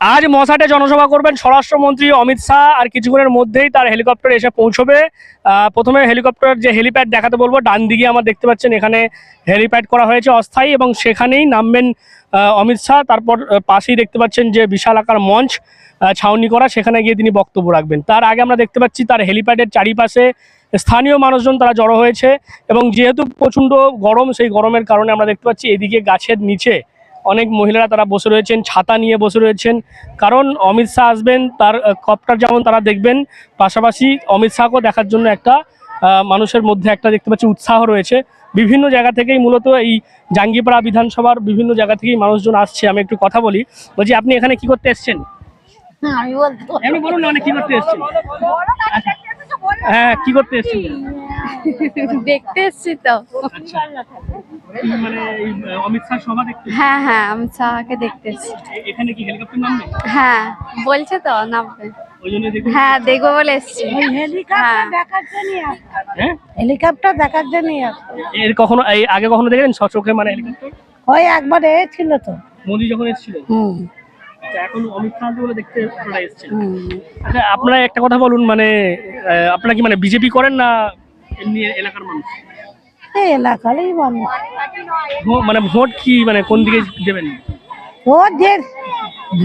আজ মশাটে জনসভা করবেন স্বরাষ্ট্রমন্ত্রী অমিত শাহ আর কিছুক্ষণের মধ্যেই তার হেলিকপ্টার এসে পৌঁছবে। প্রথমে হেলিকপ্টার যে হেলিপ্যাড দেখাতে বলব, ডান দিকে আমার দেখতে পাচ্ছেন এখানে হেলিপ্যাড করা হয়েছে অস্থায়ী এবং সেখানেই নামবেন অমিত শাহ। তারপর পাশেই দেখতে পাচ্ছেন যে বিশাল আকার মঞ্চ ছাউনি করা, সেখানে গিয়ে তিনি বক্তব্য রাখবেন। তার আগে আমরা দেখতে পাচ্ছি তার হেলিপ্যাডের চারিপাশে স্থানীয় মানুষজন তারা জড়ো হয়েছে এবং যেহেতু প্রচণ্ড গরম, সেই গরমের কারণে আমরা দেখতে পাচ্ছি এদিকে গাছের নিচে অনেক মহিলারা তারা বসে রয়েছেন ছাতা নিয়ে বসে রয়েছেন। কারণ অমিত শাহ আসবেন তার কপ্টার যেমন তারা দেখবেন পাশাপাশি অমিত শাহকেও দেখার জন্য একটা মানুষের মধ্যে একটা দেখতে পাচ্ছি উৎসাহ রয়েছে। বিভিন্ন জায়গা থেকেই মূলত এই জাঙ্গিপাড়া বিধানসভার বিভিন্ন জায়গা থেকেই মানুষজন আসছে। আমি একটু কথা বলি বলছি আপনি এখানে কি করতে এসছেন? আমি বলুন মানে কি করতে এসেছেন? হ্যাঁ কি করতে এসেছেন দেখতে এসছি তো। আচ্ছা। মানে অমিত শাহ সভা দেখতে হ্যাঁ হ্যাঁ আমি চাকে দেখতে এসছি। এ- এখানে কি হেলিকপ্টার নামবে? হ্যাঁ বলছে তো নামবে। দেখুন হ্যাঁ দেখব বলে এসছি। হেলিকপ্টার হ্যাঁ। দেখার জন্য হ্যাঁ? হেলিকপ্টার দেখার জন্য এর কখনো এই আগে কখনো দেখেছেন? সচোখে মানে হেলিকপ্টার ওই একবার এসেছিল তো। মোদি যখন এসেছিল? হুম। আচ্ছা, এখন অমিত শাহ বলে দেখতে আপনারা এসেছেন। আচ্ছা আপনারা একটা কথা বলুন মানে আপনারা কি মানে বিজেপি করেন না এমনি এলাকার মানুষ? এলাকারই মানুষ। মানে ভোট কি মানে কোন দিকে দেবেন? ভোট যে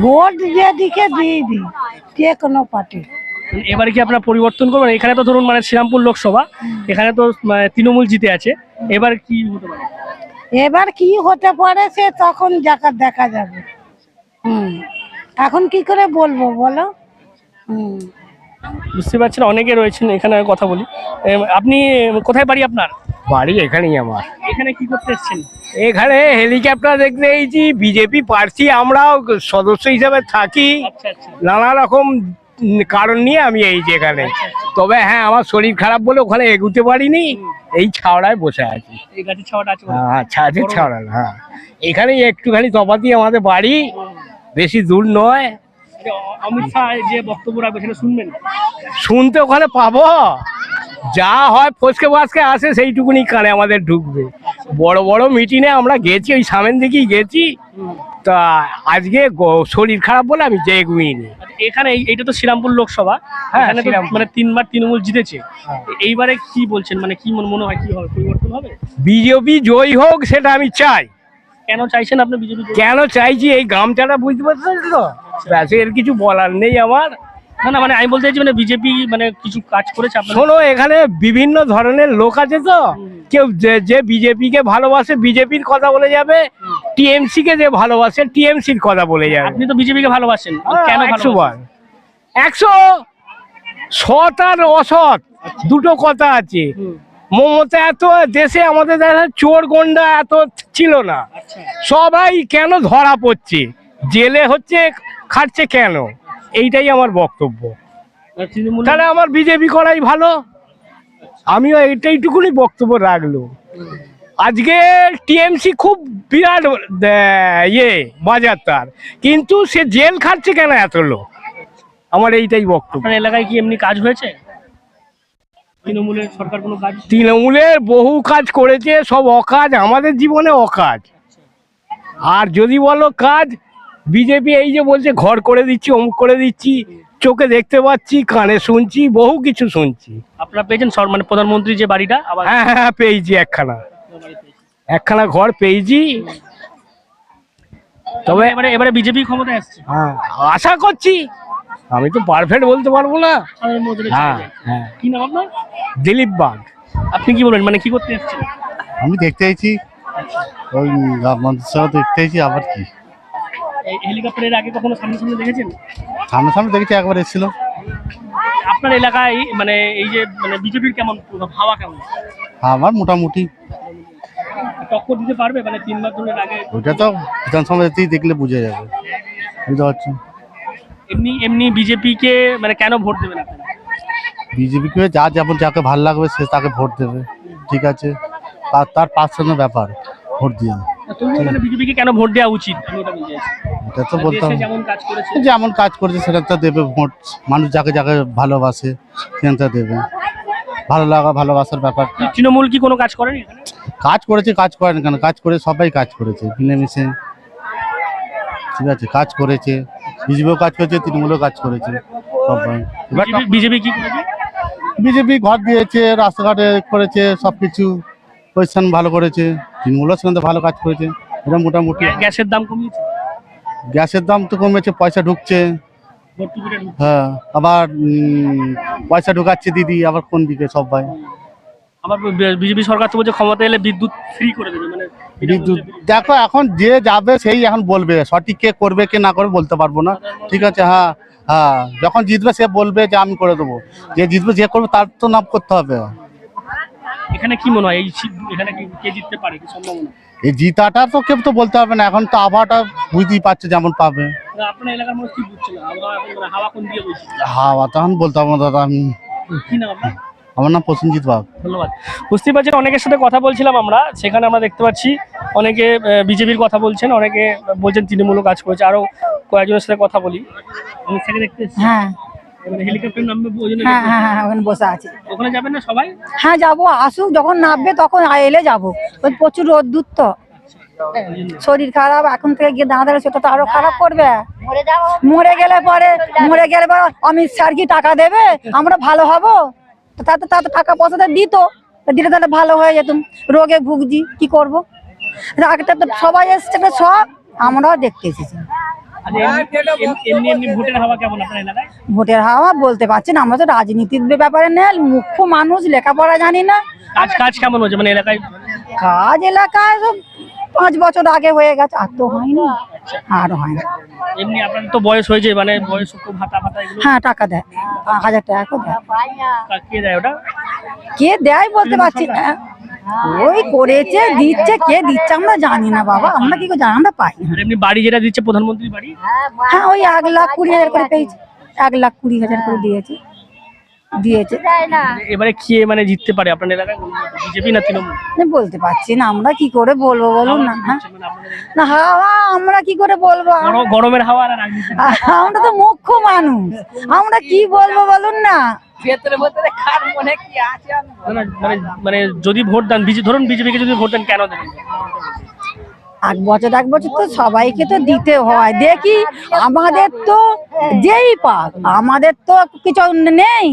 ভোট যেদিকে দিয়ে দিই যে কোনো পার্টি। মানে এবারে কি আপনারা পরিবর্তন করবেন? এখানে তো ধরুন মানে শ্রীরামপুর লোকসভা এখানে তো মানে তৃণমূল জিতে আছে। এবার কি হতে পারে? এবার কি হতে পারে সে তখন দেখা যাবে। হুম। এখন কি করে বলব বলো? হুম। বুঝতে পারছেন অনেকে রয়েছেন এখানে আমি কথা বলি। এম, আপনি কোথায় বাড়ি আপনার? বাড়ি এখানেই আমার। এখানে কি করতে এসেছেন? এখানে হেলিকপ্টার দেখতে এইছি বিজেপি প্রার্থী আমরাও সদস্য হিসাবে থাকি। আচ্ছা আচ্ছা। নানা রকম উম কারণ নিয়ে আমি এই যে এখানে। তবে হ্যাঁ আমার শরীর খারাপ বলে ওখানে এগুতে পারিনি। এই ছাওড়ায় বসে আছি। এই গাছের ছাওয়াটা আছে বলে। হ্যাঁ ছাওড়া। হ্যাঁ এখানে একটুখানি তফাতি আমাদের বাড়ি। বেশি দূর নয়। অমিত শাহ যে বক্তব্য রাখবে সেটা শুনবেন? শুনতে ওখানে পাবো। যা হয় ফসকে বাসকে আসে সেইটুকুনি কানে আমাদের ঢুকবে। বড় বড় মিটিংয়ে আমরা গেছি ওই সামনের দিকেই গেছি। তা আজকে শরীর খারাপ বলে আমি যেগুইনি আচ্ছা, এখানে এইটা তো শ্রীরামপুর লোকসভা। হ্যাঁ, এখানে তো মানে তিনবার তৃণমূল জিতেছে। হ্যাঁ। এইবারে কি বলছেন? মানে কি মনে মনে হয় কি হবে? পরিবর্তন হবে? বিজেপি জয়ী হোক সেটা আমি চাই। কেন চাইছেন আপনি বিজেপি কেন চাইছি? এই গামছাটা বুঝতে পারছেন তো? ব্যাস এর কিছু বলার নেই আমার। না না মানে আমি বলতে চাইছি মানে বিজেপি মানে কিছু কাজ করেছে শোনো এখানে বিভিন্ন ধরনের লোক আছে তো। কেউ যে- যে বিজেপি কে ভালোবাসে বিজেপির কথা বলে যাবে। টিএমসি কে যে ভালোবাসে টিএমসির কথা বলে যাবে। আপনি তো বিজেপিকে ভালোবাসেন কেন একশো একশো সৎ আর অসৎ দুটো কথা আছে। মমতা এত দেশে আমাদের দেশে চোর গন্ডা এত ছিল না। আচ্ছা। সবাই কেন ধরা পড়ছে? জেলে হচ্ছে খাটছে কেন? এইটাই আমার বক্তব্য। তাহলে আমার বিজেপি করাই ভালো। আমিও এইটাইটুকুনি বক্তব্য রাখল আজকে টিএমসি খুব বিরাট ইয়ে বাজার তার কিন্তু সে জেল খাটছে কেন এত লোক? আমার এইটাই বক্তব্য। এলাকায় কি এমনি কাজ হয়েছে? তৃণমূলের সরকার কোনো কাজ? তৃণমূলের বহু কাজ করেছে সব অকাজ আমাদের জীবনে অকাজ। আর যদি বলো কাজ বিজেপি এই যে বলছে ঘর করে দিচ্ছি অমুক করে দিচ্ছি চোখে দেখতে পাচ্ছি কানে শুনছি বহু কিছু শুনছি। আপনারা পেয়েছেন সর মানে প্রধানমন্ত্রী যে বাড়িটা? হ্যাঁ হ্যাঁ হ্যাঁ, পেয়েছি একখানা। একখানা ঘর পেয়েছি। তবে এবারে এবারে বিজেপি ক্ষমতায় আসছে। হ্যাঁ আশা করছি। আমি তো পারফেক্ট বলতে পারব না। হ্যাঁ হ্যাঁ। কি নাম আপনার? দিলীপ বাগ। আপনি কি বলবেন? মানে কি করতে এসেছেন? আমি দেখতে চাইছি ওই মন্ত্রিসভা দেখতে চাইছি আবার কি? এই হেলিকপ্টারের আগে কখনো সামনে সামনে দেখেছেন? সামনে সামনে দেখেছি একবার এসেছিল। আপনার এলাকায় মানে এই যে মানে বিজেপির কেমন হাওয়া কেমন? আমার মোটামুটি। টক্কর দিতে পারবে? মানে তিনবার ধরে আগে ওইটা তো বিধানসভা দেখলে বুঝে যাবে। বুঝতে পারছি এমনি এমনি বিজেপি কে মানে কেন ভোট দেবেন আপনারা? বিজেপিকে যা যেমন যাকে ভালো লাগবে সে তাকে ভোট দেবে ঠিক আছে? তার তার পার্সোনাল ব্যাপার ভোট দিয়ে। তবুও মানে বিজেপিকে কেন ভোট দেওয়া উচিত? আমি এটা বলতে চাইছি। এটা তো বলতে দেশে হবে যেমন কাজ করেছে। যেমন কাজ করেছে সেটা তো দেবে ভোট। মানুষ যাকে যাকে ভালোবাসে সেটা দেবে। ভালো লাগা ভালোবাসার ব্যাপার। তৃণমূল কি কোনো কাজ করেনি এখানে? কাজ করেছে কাজ করে না কেন? কাজ করে সবাই কাজ করেছে মিলেমিশে। ঠিক আছে কাজ করেছে। বিজেপিও কাজ করেছে তৃণমূলও কাজ করেছে বিজেপি কি করেছে? বিজেপি ঘর দিয়েছে রাস্তাঘাটে করেছে সব কিছু পজিশন ভালো করেছে তৃণমূলও সেখানে ভালো কাজ করেছে এটা মোটামুটি। গ্যাসের দাম কমিয়েছে? গ্যাসের দাম তো কমেছে পয়সা ঢুকছে। হ্যাঁ আবার পয়সা ঢুকাচ্ছে দিদি আবার কোন দিকে সবাই। আবার বিজেপি সরকার তো বলছে ক্ষমতা এলে বিদ্যুৎ ফ্রি করে দেবে মানে বিদ্যুৎ দেখো এখন যে যাবে সেই এখন বলবে সঠিক কে করবে কে না করবে বলতে পারব না। ঠিক আছে হ্যাঁ হ্যাঁ যখন জিতবে সে বলবে যে আমি করে দেবো। যে জিতবে যে করবে তার তো নাম করতে হবে। এখানে কি মনে হয়? এই এখানে কে জিততে পারে কি সম্ভাবনা? এই জিতাটা তো কেউ তো বলতে পারবে না এখন তো আবহাওয়াটা বুঝতেই পারছে যেমন পাবে। আপনার এলাকার মানুষ কি বুঝছে না? আবহাওয়া এখন মানে হাওয়া কোন দিকে হাওয়া তখন বলতে পারব দাদা আমি কি আমার নাম প্রসেনজিৎ বাগ। ধন্যবাদ। বুঝতেই পারছেন অনেকের সাথে কথা বলছিলাম আমরা সেখানে আমরা দেখতে পাচ্ছি অনেকে বিজেপির কথা বলছেন অনেকে বলছেন তৃণমূলও কাজ করেছে আরও কয়েকজনের সাথে কথা বলি। আমি সেখানে দেখতে হ্যাঁ। হেলিকপ্টার নামবে হ্যাঁ হ্যাঁ হ্যাঁ ওখানে বসে আছে। ওখানে যাবেন না সবাই? হ্যাঁ যাব আসুক যখন নামবে তখন এলে যাব। ওই প্রচুর রোদ্দুর তো। শরীর খারাপ এখন থেকে গিয়ে দাঁড়ালে সেটা তো আরও খারাপ করবে। মরে গেলে পরে মরে গেলে পরে অমিত স্যার কি টাকা দেবে? আমরা ভালো হব? তাতে তাতে টাকা পয়সাটা দিত তা দিলে তাহলে ভালো হয়ে যেত। রোগে ভুগছি কি করব? একটা তো সবাই এসছে সব আমরাও দেখতে এসেছি। আচ্ছা ভোটের হাওয়া বলতে পারছেন আমরা তো রাজনীতির ব্যাপারে নেই মুখ্য মানুষ লেখাপড়া জানি না। কাজ কাজ কেমন হচ্ছে মানে এলাকায়? কাজ এলাকায় সব পাঁচ বছর আগে হয়ে গেছে আর তো হয়নি আর হয় না এমনি আপনার তো বয়স হয়েছে মানে বয়স খুব ভাতা ভাতা হ্যাঁ টাকা দেয় হাজার টাকা করে দেয়। কে দেয় ওটা? কে দেয় বলতে পারছি না ওই করেছে দিচ্ছে কে দিচ্ছে আমরা জানি না বাবা আমরা কি করে জানি আমরা পাই না। এমনি বাড়ি যেটা দিচ্ছে প্রধানমন্ত্রী বাড়ি? হ্যাঁ ওই এক লাখ কুড়ি হাজার করে পেয়েছে এক লাখ কুড়ি হাজার করে দিয়েছে। দিয়েছে। এবারে কে মানে জিততে পারে? আপনার এলাকায় বিজেপি না তৃণমূল? বলতে পারছি না। আমরা কি করে বলব বলুন না হ্যাঁ? মানে না হাওয়া আমরা কি করে বলব? গরমের হাওয়া আমরা তো মুখ্য মানুষ। আমরা কি বলব বলুন না? মানে মানে যদি ভোট দেন ধরুন বিজেপিকে যদি ভোট দেন কেন দেবেন? এক বছর এক বছর তো সবাইকে তো দিতে হয়। দেখি আমাদের তো যেই পাক আমাদের তো কিছু নেই।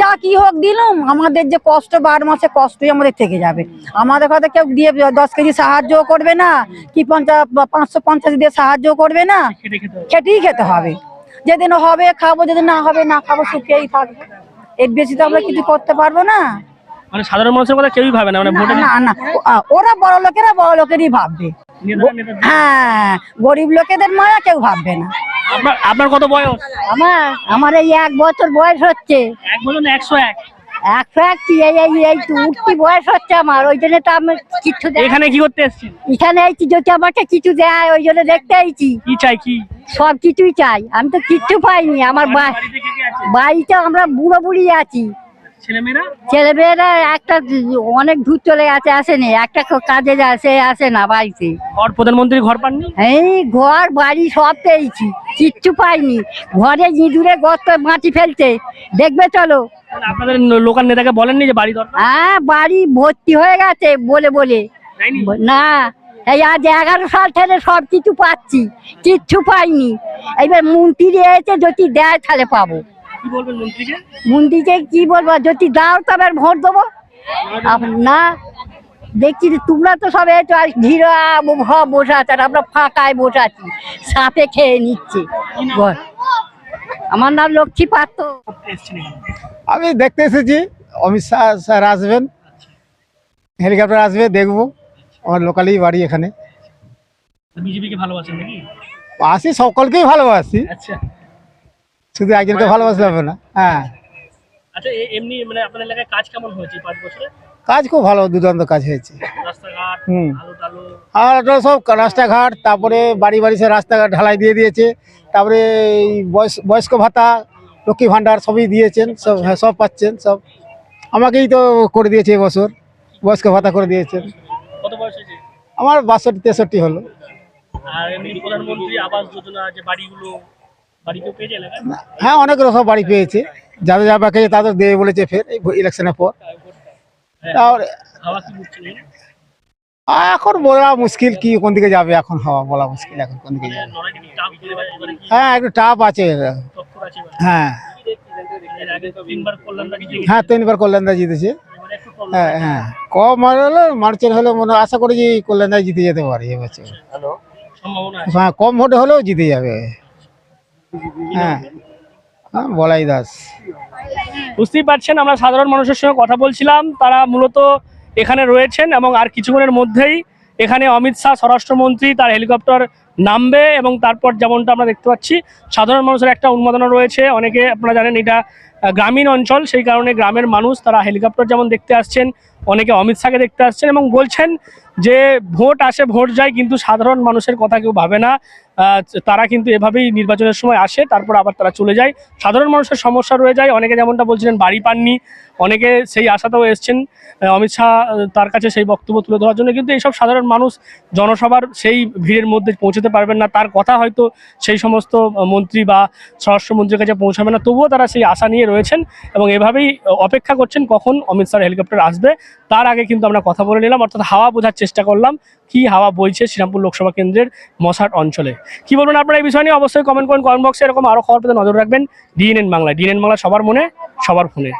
যা কি হোক দিলুম আমাদের যে কষ্ট বার মাসে কষ্টই আমাদের থেকে যাবে। আমাদের কথা কেউ দিয়ে দশ কেজি সাহায্য করবে না কি পঞ্চাশ পাঁচশো পঞ্চাশ দিয়ে সাহায্য করবে না। খেটেই খেতে হবে। যেদিন হবে খাব যেদিন না হবে না খাব সুখেই থাকব। এর বেশি তো আমরা কিছু করতে পারব না। মানে সাধারণ মানুষের কথা কেউই ভাবে না মানে না না ওরা বড় লোকেরা বড় লোকেরই ভাববে। হ্যাঁ গরিব লোকেদের মায়া কেউ ভাববে না। আপনার আপনার কত বয়স? আমার আমার এই এক বছর বয়স হচ্ছে। এক বছর একশো এক। একশো এক কি এই এই এই তো উঠতি বয়স হচ্ছে আমার ওই জন্য তো আমি কিছু এখানে কি করতে এখানে যদি আমাকে কিছু দেয় ওই জন্য দেখতে আইছি। কি চাই কি? সব কিছুই চাই। আমি তো কিচ্ছু পাইনি আমার বাড়িতে আমরা বুড়ো বুড়ি আছি। ছেলেমেয়েরা? একটা অনেক দূর চলে গেছে আসেনি। একটা কাজে যায় সে আসে না বাড়িতে। ঘর প্রধানমন্ত্রী ঘর পাননি? এই ঘর বাড়ি সব পেয়েছি কিচ্ছু পাইনি। ঘরে ইঁদুরে গর্ত মাটি ফেলছে। দেখবে চলো। আপনাদের লোকাল নেতাকে বলেননি যে বাড়ি দরকার? হ্যাঁ বাড়ি ভর্তি হয়ে গেছে বলে বলে। না এই আজ এগারো সাল থেকে সব কিছু পাচ্ছি কিচ্ছু পাইনি। এবার মন্ত্রী এসে যদি দেয় তাহলে পাবো। কি বলবেন মন্ত্রীকে মন্ত্রীকে কি বলব? যদি দাও তবে ভোট দেবো। না দেখছি যে তোমরা তো সব একটু আর ঘিরা বসে আছে আর আমরা ফাঁকায় বসে আছি। সাপে খেয়ে নিচ্ছে। বল। আমার নাম লক্ষ্মী পাত্র। আমি দেখতে এসেছি। অমিত শাহ স্যার আসবেন। হেলিকপ্টার আসবে দেখব। আমার লোকালেই বাড়ি এখানে। বিজেপিকে ভালোবাসেন নাকি? আসি সকলকেই ভালোবাসি। আচ্ছা। শুধু একজনকে ভালোবাসলে হবে না হ্যাঁ। আচ্ছা এমনি মানে আপনার এলাকায় কাজ কেমন হয়েছে পাঁচ বছরে? কাজ খুব ভালো দুর্দান্ত কাজ হয়েছে। রাস্তাঘাট হুম। আর সব রাস্তাঘাট তারপরে বাড়ি বাড়ি সে রাস্তাঘাট ঢালাই দিয়ে দিয়েছে। তারপরে বয়স বয়স্ক ভাতা লক্ষ্মী ভাণ্ডার সবই দিয়েছেন সব হ্যাঁ সব পাচ্ছেন সব। আমাকেই তো করে দিয়েছে এবছর বয়স্ক ভাতা করে দিয়েছেন। আমার বাষট্টি তেষট্টি হলো। আর প্রধানমন্ত্রী আবাস যোজনা যে বাড়িগুলো হ্যাঁ অনেক সব বাড়ি পেয়েছে। যাদের যা বাকি তাদের দেবে বলেছে ফের এই ইলেকশনের পর। হ্যাঁ। তারপরে হাওয়া কি বুঝছেন? আর এখন বলা মুশকিল কি কোন দিকে যাবে এখন হওয়া বলা মুশকিল এখন কোন দিকে যাবে। হ্যাঁ একটু টাফ আছে। হ্যাঁ। হ্যাঁ তিনবার কল্যাণদা জিতেছে। হ্যাঁ হ্যাঁ। কম হলে মার্চের হলে মনে হয় আশা করি যে কল্যাণদা জিতে যেতে পারে এবছর হ্যাঁ কম ভোটে হলেও জিতে যাবে। হ্যাঁ। হ্যাঁ বলাই দাস। বুঝতেই পারছেন, আমরা সাধারণ মানুষের সঙ্গে কথা বলছিলাম। তারা মূলত এখানে রয়েছেন এবং আর কিছুক্ষণের মধ্যেই এখানে অমিত শাহ, স্বরাষ্ট্রমন্ত্রী, তার হেলিকপ্টার নামবে এবং তারপর যেমনটা আমরা দেখতে পাচ্ছি, সাধারণ মানুষের একটা উন্মাদনা রয়েছে। অনেকে আপনারা জানেন এটা গ্রামীণ অঞ্চল, সেই কারণে গ্রামের মানুষ তারা হেলিকপ্টার যেমন দেখতে আসছেন, অনেকে অমিত শাহকে দেখতে আসছেন এবং বলছেন যে ভোট আসে, ভোট যায়, কিন্তু সাধারণ মানুষের কথা কেউ ভাবে না। তারা কিন্তু এভাবেই নির্বাচনের সময় আসে, তারপর আবার তারা চলে যায়। সাধারণ মানুষের সমস্যা রয়ে যায়, অনেকে যেমনটা বলছিলেন বাড়ি পাননি, অনেকে সেই আশাতেও এসছেন অমিত শাহ তার কাছে সেই বক্তব্য তুলে ধরার জন্য, কিন্তু এইসব সাধারণ মানুষ, জনসভার সেই ভিড়ের মধ্যে পৌঁছতে পারবেন না। তার কথা হয়তো সেই সমস্ত মন্ত্রী বা স্বরাষ্ট্রমন্ত্রীর কাছে পৌঁছাবে না। তবুও তারা সেই আশা নিয়ে রয়েছেন এবং এভাবেই অপেক্ষা করছেন কখন অমিত শাহ হেলিকপ্টার আসবে। তার আগে কিন্তু আমরা কথা বলে নিলাম, অর্থাৎ হাওয়া বোঝার চেষ্টা করলাম, কি হাওয়া বইছে শ্রীরামপুর লোকসভা কেন্দ্রের মশাট অঞ্চলে। কি বলবেন আপনারা এই বিষয় নিয়ে? অবশ্যই কমেন্ট করুন কমেন্ট বক্সে এরকম আরও খবর পেতে নজর রাখবেন। ডিএনএন বাংলা ডিএনএন বাংলা সবার মনে, সবার ফোনে।